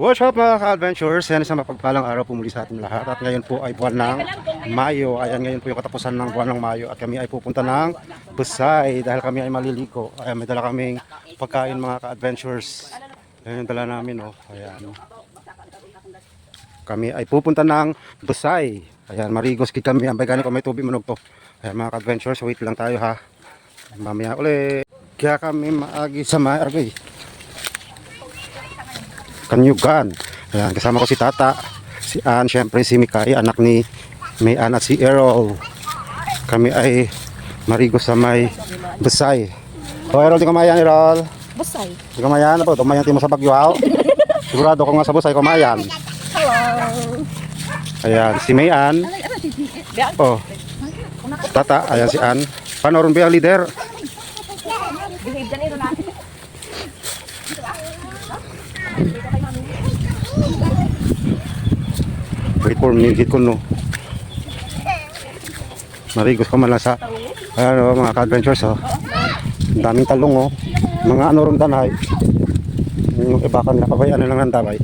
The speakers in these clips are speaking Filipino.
What's up mga ka-adventures? Yan isang mapagpalang araw po muli sa ating lahat. At ngayon po ay buwan ng Mayo. Ayan ngayon po yung katapusan ng buwan ng Mayo. At kami ay pupunta ng Busay dahil kami ay maliliko. Ayan may dala kaming pagkain mga ka-adventures. Ayan yung dala namin oh. Ayan. Kami ay pupunta ng Busay. Ayan marigos kit kami. Ambay gani ko may tubig manog to. Ayan mga ka-adventures wait lang tayo ha. Mamaya ulit. Kaya kami maagi sa Margoy. Kanyugan. Ayan, kasama ko si Tata, si Ann, syempre si Mikay, anak ni May Ann at si Errol. Kami ay marigo sa may Besay. O Errol, di kamayan Errol. Busay. Di kamayan na po, tumayan ti mo sa Bagyo haw. Sigurado ko nga sa Besay kamayan. Hello. Ayan, si May Ann. Oh. Tata, ayan si Ann. Paano rin ba leader? Behave na. Wait for me, hit ko man sa ano, mga ka-adventures oh. Daming talong oh. Mga ano ron danay. Yung iba kan nakabay, ano lang ng like.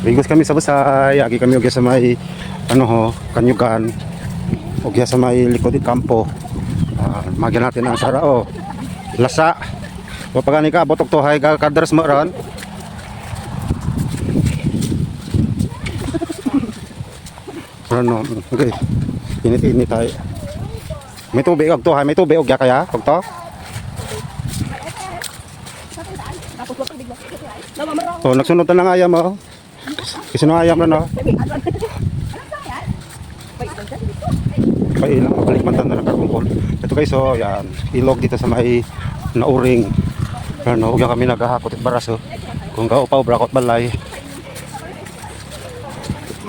Rigos kami sa busay, agi kami ugya sa may ano ho, kanyugan. Ugya sa may likod kampo. Magyan natin ang sara oh. Lasa. O pagani ka botok to hay ka kadres mo ron. Ano, okay. Init-init tayo. May tubig og to hay, may tubig og ya kaya og to. Oh, nagsunod na ng ayam oh. Kasi nung ayam na no. Kailang mabalik man nagkakumpol. Ito guys, so yan. Ilog dito sa may nauring. Ano, huwag kami naghahakot at baras oh. Kung kaupaw, brakot balay.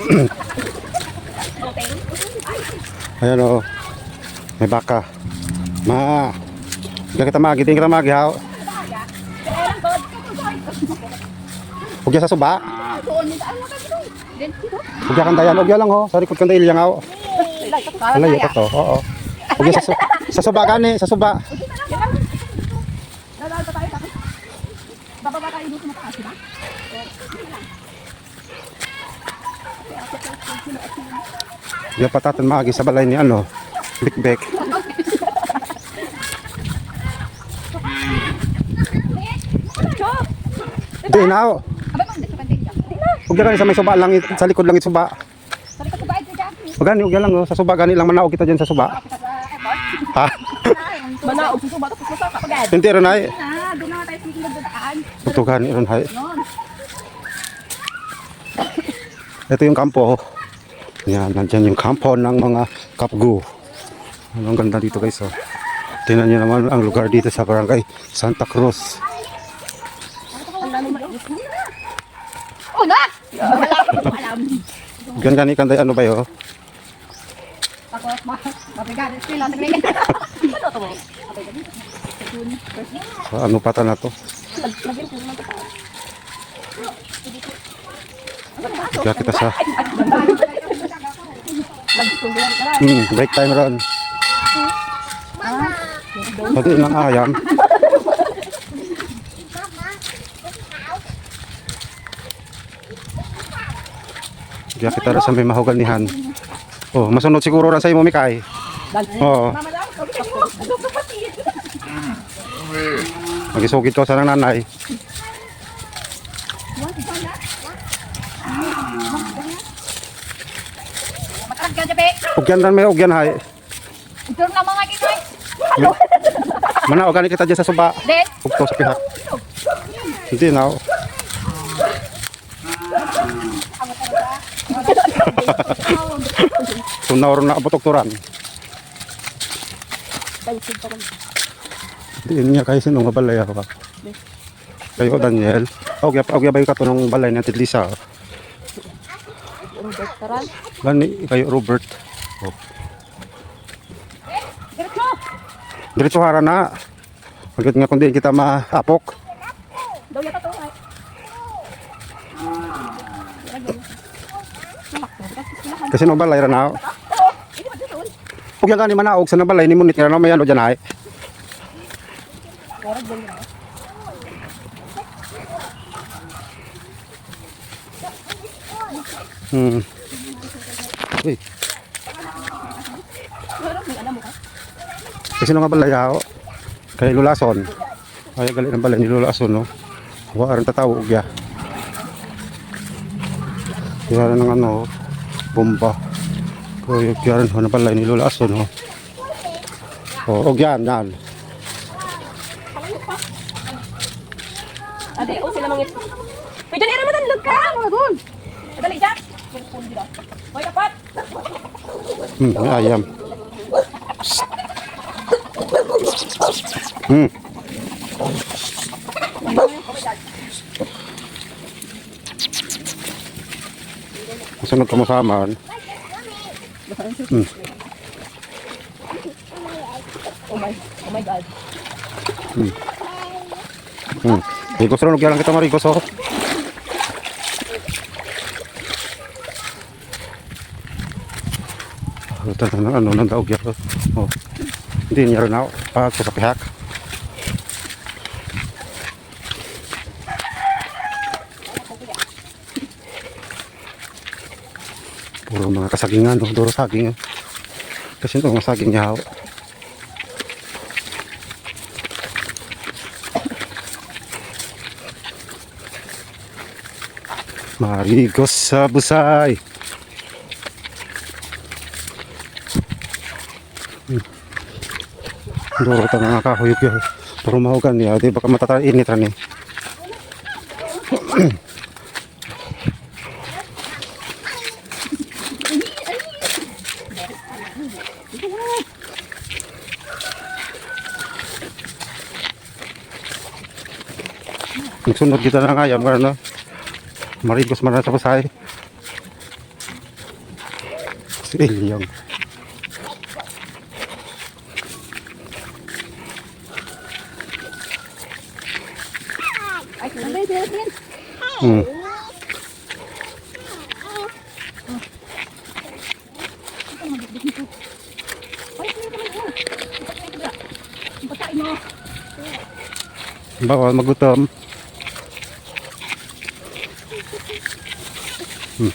Ayan oh. May baka. Ma. Hindi kita magi, hindi kita magi ha. Huwag yan sa suba. Doon ni ano ka dito? Then dito. Huwag yan kandayan. Huwag yan lang ho. Sa likod kanda ilyang ho. Like ka. Wala yun to. Oo. Yan sa, sa suba gani. Sa suba. Lalal pa tayo tapos. Bababa tayo dito mataas, di ba? Yan patatan maagi sa balay ni ano. Bikbek. Di na sa na. Huwag gani sa may suba lang. Sa likod lang it suba. Sabi ko bayad ka dyan. Huwag gani. Huwag lang ho. Sa suba gani lang. Manaog kita dyan sa suba. Ha? Mana og suso ba tapos sa ka pagad. Hindi rin ay. Na, doon na tayo sa kilid daan. Ito gani rin ay. Yon. Ito yung kampo. ho. Yan. Nandyan yung kampo ng mga kapgu. Ang ganda dito guys. Oh. Tingnan nyo naman ang lugar dito sa barangay Santa Cruz. Oh na. Wala ko alam. Gan gani kanday ano ba yo? Ako ma ganyan. Ano pata na to? Kaya kita sa hmm, break time ron. Pati ng ayam. Kaya kita rin sa may mahuganihan. Oh, masunod siguro rin sa imo Mikay. Oo. Magisugid to sa nang nanay. Ugyan ran may ugyan hay. Ito na mga. Hello. Mana ogani kita dyan sa suba. Ugto sa pihak. Hindi na. oh. Tunaw ron na abot oktoran. Hindi niya kayo sinong mabalay ako ka. Kayo Daniel. Ogya pa ogya ba yung katunong balay ni Lisa. Robert Taran. Gani kayo Robert. Oh. Diretso. Diretso hara na. Pagkat nga kung di kita maapok. Daw yata to ay. Kasi no balay ra na. Oo. Ini ba doon? Huwag yan ka ni manaog sa nabalay ni mo ni tira na may ano dyan ay. Hmm. Uy. Kasi nga balay ako. Kay Lulason. Ay galit ng balay ni Lulason no. Wa rin tatawag ya. Kaya ng ano, bomba. Kaya kaya rin na balay ni Lulason no. Oh, og yan, yan. Ade, oh sila mangit. Uy, dali naman ang ka. Mga gun. Dali dyan. Hoy, dapat. Hmm, may ayam. Hmm. Masunod ka mo sa aman. Hmm. Oh my, oh my God. Hmm. Rigos rin, lang kita marigos oh. Ito na ano nang daog yan. Oh. Hindi niya rin ako. Pag sa pihak. Kasagingan, no? Duro saging. Kasi ito mga saging niya. oh. Marigos sa busay. Hmm. Duro ta mga kahuyop yun. Pero mahugan niya. Di baka matatainit rin eh. Nagsunod kita ng ayam. Ano? Marigos man na sa busay. Si Ilyong. Ay, nandun, pinat yan. Hmm. Bawal magutom. Hmm.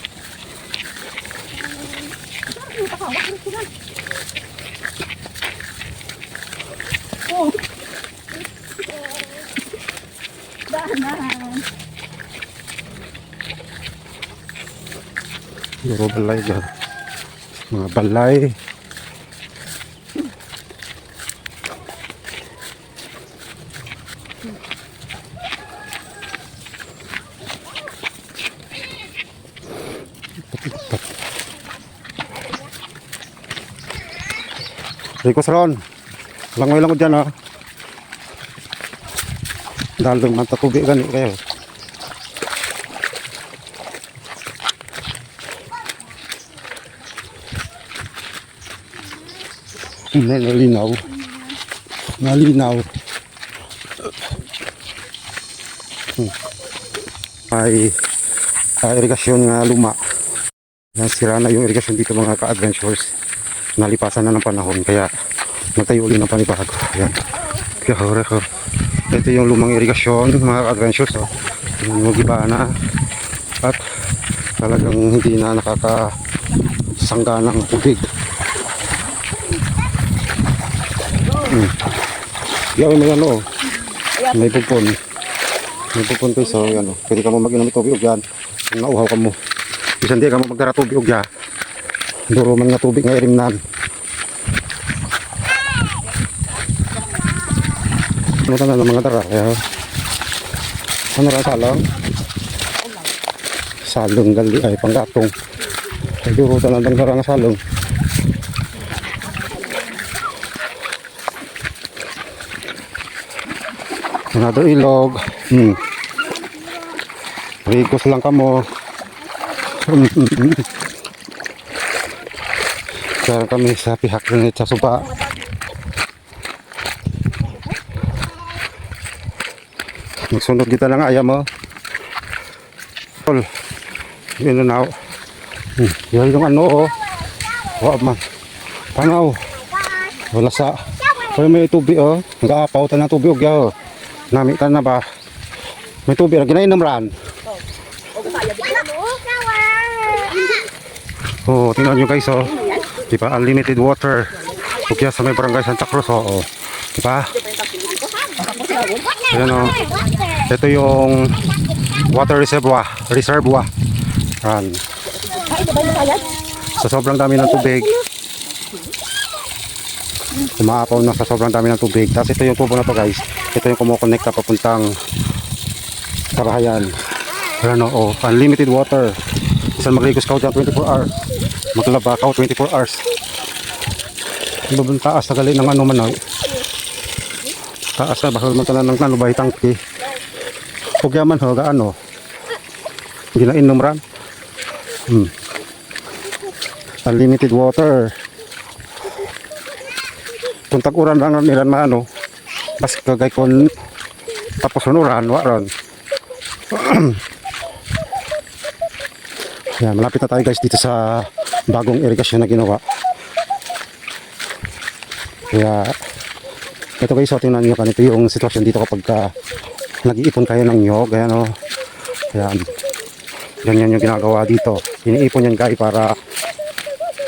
Oh. Dahan-dahan. Duro balay dyan. Mga balay. Ricos Ron. Langoy lang ko dyan ha. Dahil man tatubi gani kayo. Hindi, nalinaw. Nalinaw. Hmm. Ay, ah, irigasyon nga luma. Yan, sira na yung irigasyon dito mga ka-adventures. Nalipasan na ng panahon, kaya nagtayo ulit ng panibago. Yan. Ito yung lumang irigasyon, mga ka-adventures. Oh. Yung iba na. At talagang hindi na nakakasangga ng tubig. Hmm. Gawin mo yan o. May pupon. May pupon kayo so yan o. Pwede ka mo mag-inom ng tubig yan. Kung nauhaw ka mo. Bisan di ka mo magdara tubig o yan. Duro man nga tubig nga irimnan. Ano ka na ng mga dara? Kaya, ano ra salong? Salong gali ay panggatong. Duro ta lang dara nga salong. Another ilog. Hmm. Rikos lang kamo. Kaya kami sa pihak rin sa suba. Magsunod kita lang ayam mo. Tol. Yun na now. Hmm. Yan yung ano oh. Wa man. Panaw. Wala sa. Kaya may tubig oh. Nag-aapaw ta ng tubig oh. Nami ta na ba? May tubig ra ginainom ran. Oh, tingnan nyo guys oh. Di ba unlimited water. Kaya sa may barangay Santa Cruz oh. oh. Di ba? Ayan oh. Ito yung water reservoir. Reservoir. Yan. Sa sobrang dami ng tubig. Umaapaw na sa sobrang dami ng tubig. Tapos ito yung tubo na to guys. Ito yung kumukonekta papuntang Karahayan. Ano, oh, unlimited water. Isang magligos ka dyan 24 hours. Maglaba ka 24 hours. Ibabang taas na gali ng ano man oh. Taas na bahal man tanan ng nanubay tangki. Huwag yaman ho, gaano. Ginainom ran. Hmm. Unlimited water. Kung tag-uran lang ang nilan maano. Bas kagay kon tapos unuran, waron. Yan, malapit na tayo guys dito sa bagong irigasyon na ginawa. Kaya, ito guys, so tingnan nyo kanito yung sitwasyon dito kapag ka, nag-iipon kayo ng nyog. Ayan o. Ayan. Ganyan yung ginagawa dito. Iniipon yan guys para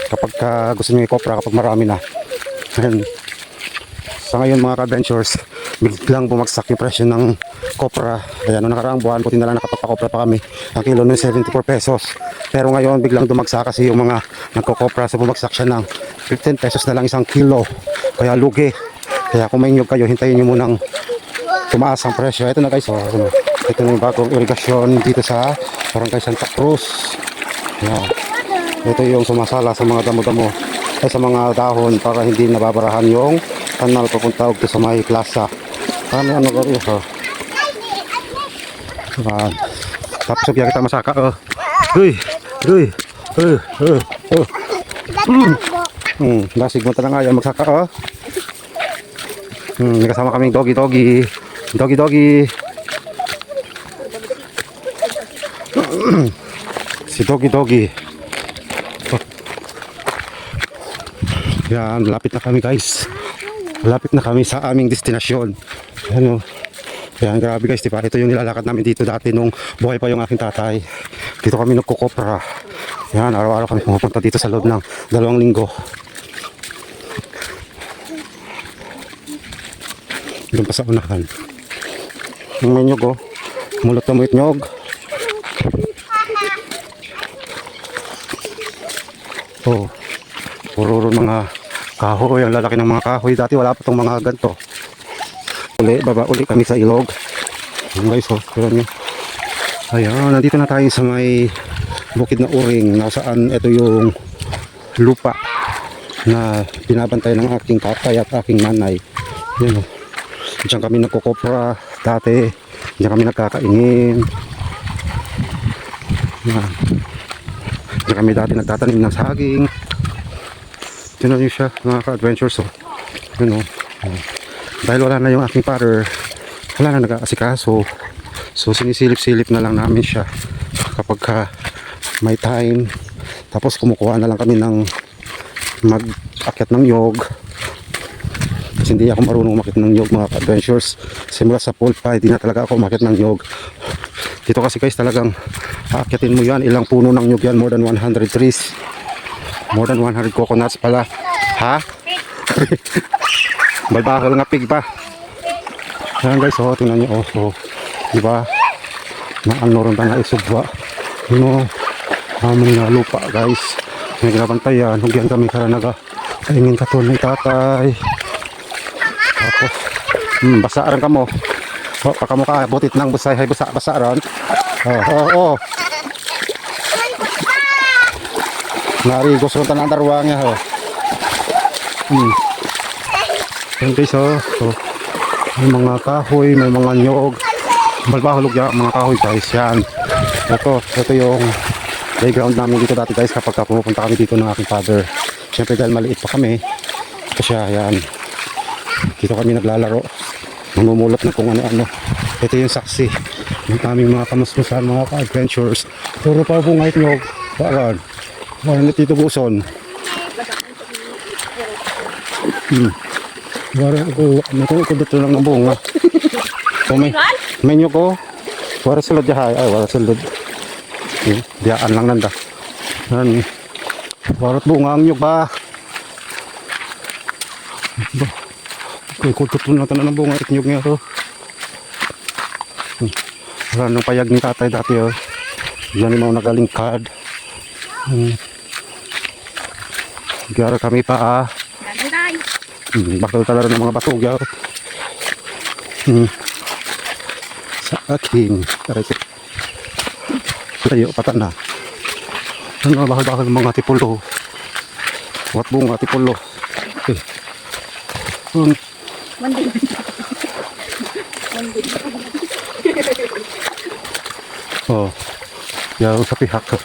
kapag ka gusto nyo i-copra kapag marami na. Ayan. Sa ngayon mga ka-adventures, biglang bumagsak yung presyo ng kopra. Kaya noong nakaraang buwan, puti na lang nakapagpakopra pa kami. Ang kilo nun 74 pesos. Pero ngayon, biglang dumagsak kasi yung mga nagkokopra. So bumagsak siya ng 15 pesos na lang isang kilo. Kaya lugi. Kaya kung may kayo, hintayin nyo munang tumaas ang presyo. Ito na guys, oh, ano, ito na yung bagong irigasyon dito sa Barangay Santa Cruz. Yan. Ito yung sumasala sa mga damo-damo sa mga dahon para hindi nababarahan yung kanal papunta ugto sa may plaza. Ano ano ko ito? Yan. Tapos biya kita masaka oh. Uy, uy. Uh, uh, uh. Mm. Hmm, dasig mo talaga yan magsaka oh. Hmm, kasama kaming doggy doggy. Doggy doggy. si doggy doggy. Yan, lapit na kami guys. Lapit na kami sa aming destinasyon. Ano? Yan, grabe guys, diba? Ito yung nilalakad namin dito dati nung buhay pa yung aking tatay. Dito kami nagkukopra. Yan, araw-araw kami pumupunta dito sa loob ng dalawang linggo. Doon pa sa unahan. Yung may nyog oh. Mulot na muit nyog. Oh. Puro mga kahoy, ang lalaki ng mga kahoy. Dati wala pa tong mga ganto. Uli, baba uli kami sa ilog. Ayan guys, oh, tignan nyo. Ayan, nandito na tayo sa may bukid na uring na saan ito yung lupa na binabantay ng aking tatay at aking nanay. Yan oh. Diyan kami nagkukopra dati. Diyan kami nagkakaingin. Yan. Diyan kami dati nagtatanim ng saging. Tinan nyo siya mga ka-adventures oh. Yun oh. Oh. Dahil wala na yung aking father, wala na nag-aasikaso. So sinisilip-silip na lang namin siya kapag ka may time. Tapos kumukuha na lang kami ng mag-akyat ng yog. Kasi hindi ako marunong umakit ng yog mga adventures. Simula sa pool pa, hindi na talaga ako umakit ng yog. Dito kasi guys talagang aakyatin mo yan. Ilang puno ng yog yan, more than 100 trees. More than 100 coconuts pala. Ha? Balbakal nga pig pa. Ayan guys, oh, tingnan nyo, oh, oh. Diba? Na ano rin nga isubwa. Ano, amin na lupa guys. May ginabantayan, hugyan kami karanaga. Kaingin ka ni tatay. Tapos, hmm, basaaran ka mo. Oh, paka mo ka, butit ng busay, hay basa, basaaran. Oh, oh, oh. Nari, gusto ko tanang darwa nga, oh. Hmm. Yan guys. So, may mga kahoy, may mga nyog. Balbahulog yan, mga kahoy guys. Yan. Ito, ito yung playground namin dito dati guys kapag ka pumupunta kami dito ng aking father. Siyempre dahil maliit pa kami. Ito siya, yan. Dito kami naglalaro. Mamumulot na kung ano-ano. Ito yung saksi ng aming mga kamusmusan, mga ka-adventures. Puro pa bungay nyog. Parang. Parang dito buson. Hmm. Wala ko, naku ko dito lang ng bunga. So, may, Ron? menu ko, wala sulod yahay, ay wala sulod. Hmm, Diyaan lang nanda. Yan. Warat bunga ang nyug ba? Ba? Kay kultot na tanan ng bunga itnyog niya to. Hmm. Wala nang payag ni tatay dati oh. Yan yung mga nagalingkad. Hmm. Gara kami pa ah. Gagantay. Hmm, bakal talaga ng mga batugyaw. Hmm. Sa aking karekit. Tayo patan na. Ano bakal bakal ng mga tipulo. Wat bunga tipulo. Eh. Hmm. Manding. Oh. Yaw sa pihak.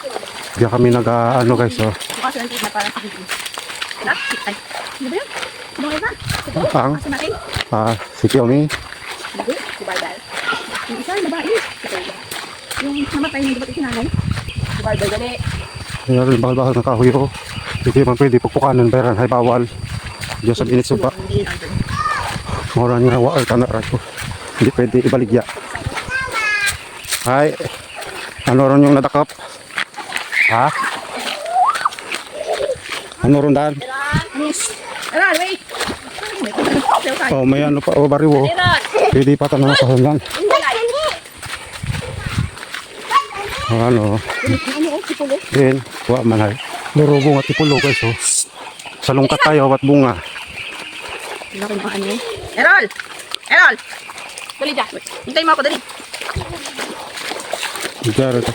Diyan kami nag ah, ano guys oh. Bukas lang na para sa? Ay. Ano ba yun? Ano? Ang natin. ah si Kiyomi. Hindi. Si Barbal. Yung isa, yung babae. Si Kuya. Yung namatay ng dapat isinanay. Si Barbal gali. Yan bakal bakal ng kahoy oh. Hindi man pwede pupukanan pero hay bawal. Diyan sa init suba. Hindi ang nga wa ay tanara ko. Hindi pwede ibaligya. Ay. Ano ron yung nadakap? Ha? Ano ron dan? Aral, wait. Tayo. Oh, may ano pa oh, bariwo. Aral. Pwede pa tanong sa hanggan. Oh, ano? Oh. Din, wa man ay. Luro bunga tipulo guys oh. Sa lungkat tayo wat bunga. Laki ng ano. Errol! Errol! Dali dyan. Hintay mo ako, dali. Diyan ito.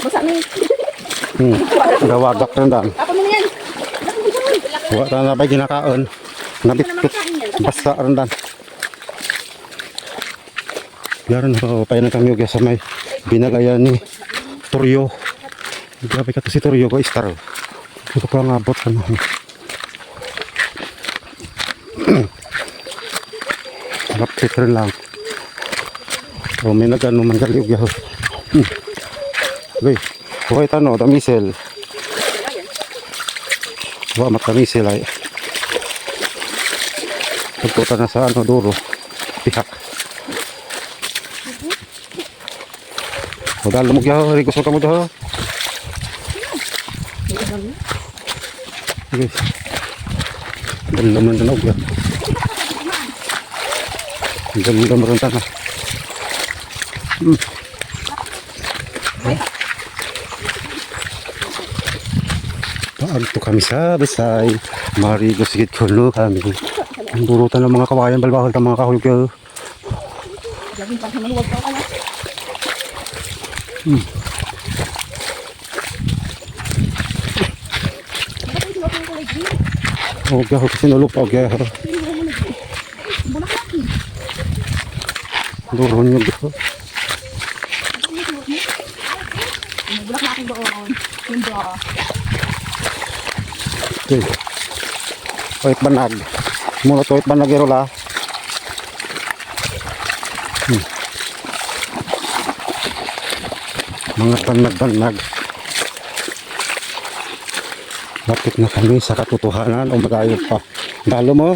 Basa na yun. Hmm. Gawagak rin. Tapon mo na. Wa ta na ba ginakaon. Nabit basta rin dan. Yaran ko pa na kami sa may binagayan ni Toryo. Grabe ka to si Toryo ko star. Ito pa nga bot ano. Lapit rin lang. O may nagano man gali ugyaw. Hmm. Uy, huwag tano, damisel. Wa matamisel ay. Pagpunta na sa ano duro. Pihak. Huwag alam mo kaya, Rico sa kamo daw. Sige. Dali naman na huwag. Dali naman rin tanah. Hmm. Paagto kami sa Basay. Marigo sigit kulo kami. Ang burutan ng mga kawayan, balbahal ng mga kahulog ka kaya. Huwag kayo, kasi nulupaw kayo. Duro nyo dito. Bulak na aking doon. Yung do. Okay. Toit banag. Muna toit banag yun la. Hmm. Mga banag-banag. Lapit na kami sa katotohanan o malayo pa. Dalo mo?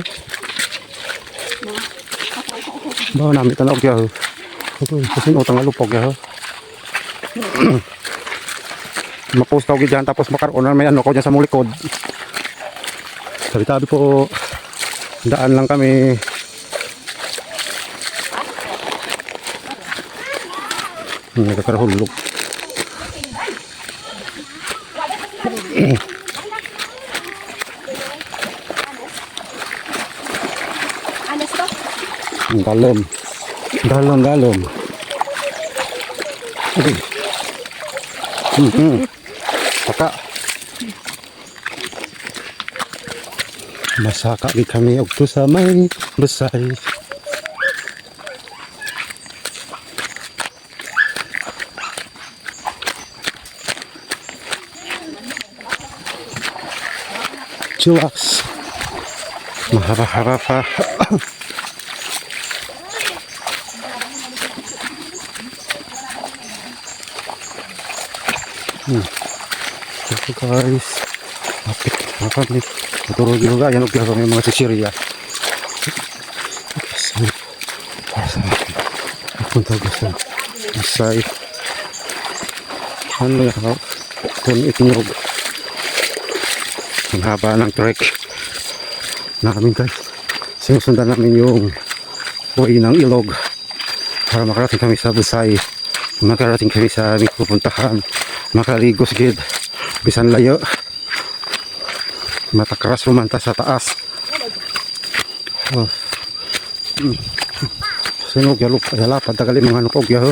Bawa namin tanaw kaya. Ito, kasi utang alupog kaya. Mapost ako dyan tapos makaroon na may ano ko dyan sa mong likod. Tabi-tabi po. Daan lang kami. Hmm, Nagkakarahulog. Ang dalom. Dalom, dalom. Okay. Mm-hmm. Saka. Masaka di kami og to sa may besay. Chillax. Mahaba-haba pa. Hmm. Ito guys. Kapit. Kapit. Maturo juga. Yan okay kami mga sisiriya. Saan? Para. Punta ko sa Isay. Ano yan ako? Kung itinyog. Ang haba ng trek namin guys. Sinusundan namin yung buhay ng ilog para makarating kami sa Busay. Makarating kami sa aming pupuntahan. Makaligo sa gid. Bisan layo. Matakras rumanta sa taas. Oh. Mm. Sinog yalup yala padagali mga nukog ya. ho.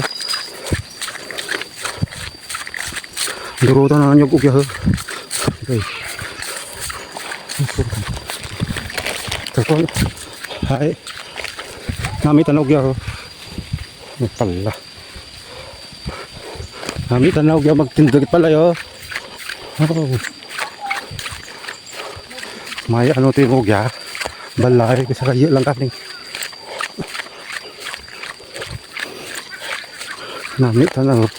Durutan na nyog ug ya. ho. Okay. Tako. Hai. Nami tanog ya. ho. Ano pala. Nami tanog ya magtindog pala yo. Oh. May ano tinog ya. Balay kasi kayo lang kami. Nami tanog.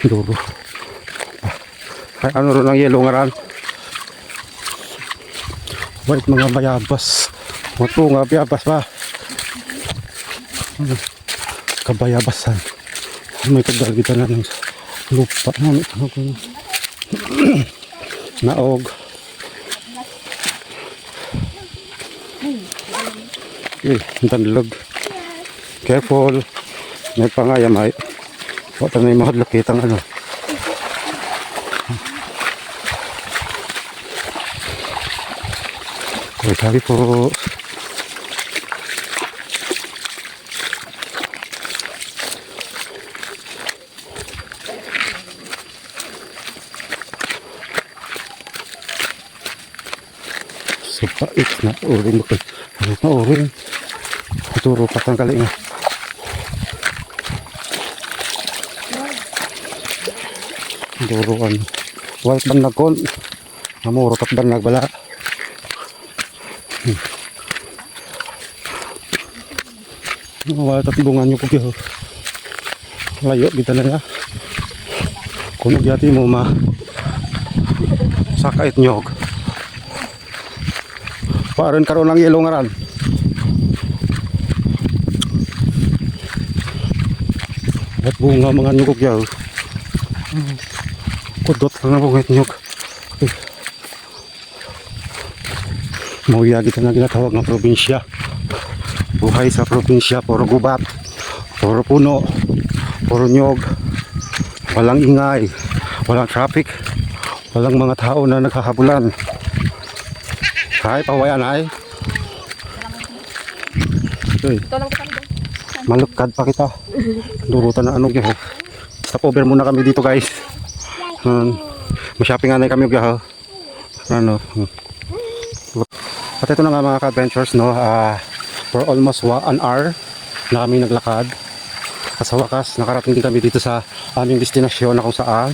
Duro. Ay, ano rin ang yellow ngaran? Wait mga bayabas. Mga tunga bayabas ba? Kabayabasan. May kagagitan na ng lupa. Ano? Ano ko yun? Naog. Eh, tanlog. Careful. May pangayamay. Huwag na yung mahadlakit ang ano. Sabi po. Supait na uri mo kay. Ano na uri? Turo pa kang kalinga. Duruan. Wal ban nagkon. Namuro kat ban nagbala. Wala tatibungan nyo ko kyo. Layo kita na nga. Kunog yati mo ma. Sakait nyog. Parin karon lang yelo ngaran. At bunga mga nyog kyo. Kudot na bungit nyog. Okay. Mauya kita na ginatawag ng probinsya. Buhay sa probinsya, puro gubat, puro puno, puro nyog, walang ingay, walang traffic, walang mga tao na naghahabulan. Hay, pawayan ay. Doon. malukad pa kita. Durutan na ano gyud. Stop over muna kami dito guys. Um, ma-shopping anay kami gyud. Ano. hmm. At ito na nga mga ka-adventures no. ah for almost an hour na kami naglakad. At sa wakas, nakarating din kami dito sa aming destinasyon na kung saan.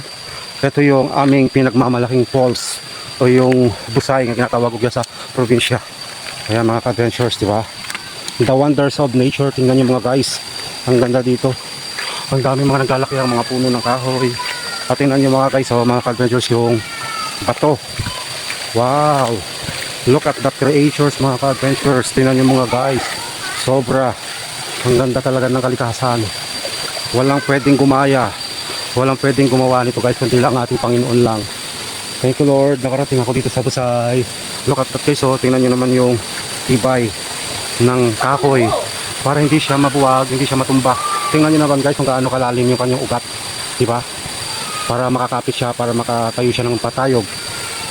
Ito yung aming pinagmamalaking falls o yung busay na tinatawag ko sa probinsya. Kaya mga ka-adventures, di ba? The wonders of nature. Tingnan niyo mga guys. Ang ganda dito. Ang dami mga naglalaki ang mga puno ng kahoy. At tingnan niyo mga guys, oh, mga ka-adventures yung bato. Wow! Look at that creatures mga ka-adventures. Tingnan niyo mga guys. Sobra. Ang ganda talaga ng kalikasan. Walang pwedeng gumaya. Walang pwedeng gumawa nito guys. Kundi lang ating Panginoon lang. Thank you Lord. Nakarating ako dito sa Busay. Look at that guys. Oh. Tingnan niyo naman yung tibay ng kahoy. Para hindi siya mabuwag, hindi siya matumba. Tingnan niyo naman guys kung gaano kalalim yung kanyang ugat. Di ba? Para makakapit siya, para makatayo siya ng patayog.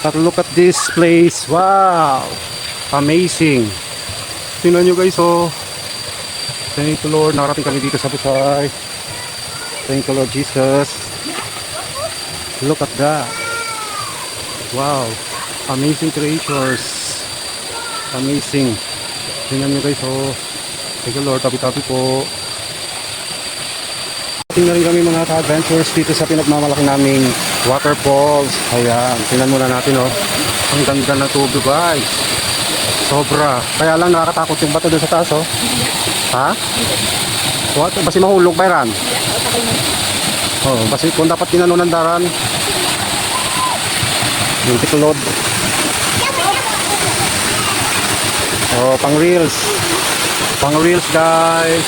At look at this place. Wow! Amazing. Tingnan nyo guys, oh. Thank you Lord. Nakarating kami dito sa Busay. Thank you Lord Jesus. Look at that. Wow. Amazing creatures. Amazing. Tingnan nyo guys, oh. Thank you Lord. Tabi-tabi po. Tingnan rin kami mga ka-adventures dito sa pinagmamalaki naming waterfalls. Ayan, tingnan muna natin oh. Ang ganda ng tubig guys. Sobra. Kaya lang nakakatakot yung bato doon sa taas oh. Ha? What? Basi mahulog pa yan. Oh, basi kung dapat tinano ng daran. Yung tiklod. Oh, pang reels. Pang reels guys.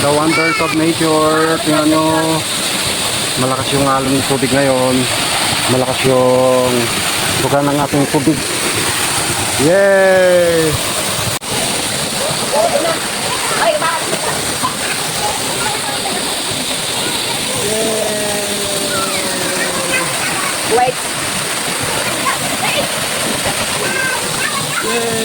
The wonders of nature. Tingnan nyo. Malakas yung alon ng tubig ngayon. Malakas yung buga ng ating tubig. Yay! Wait. Yeah.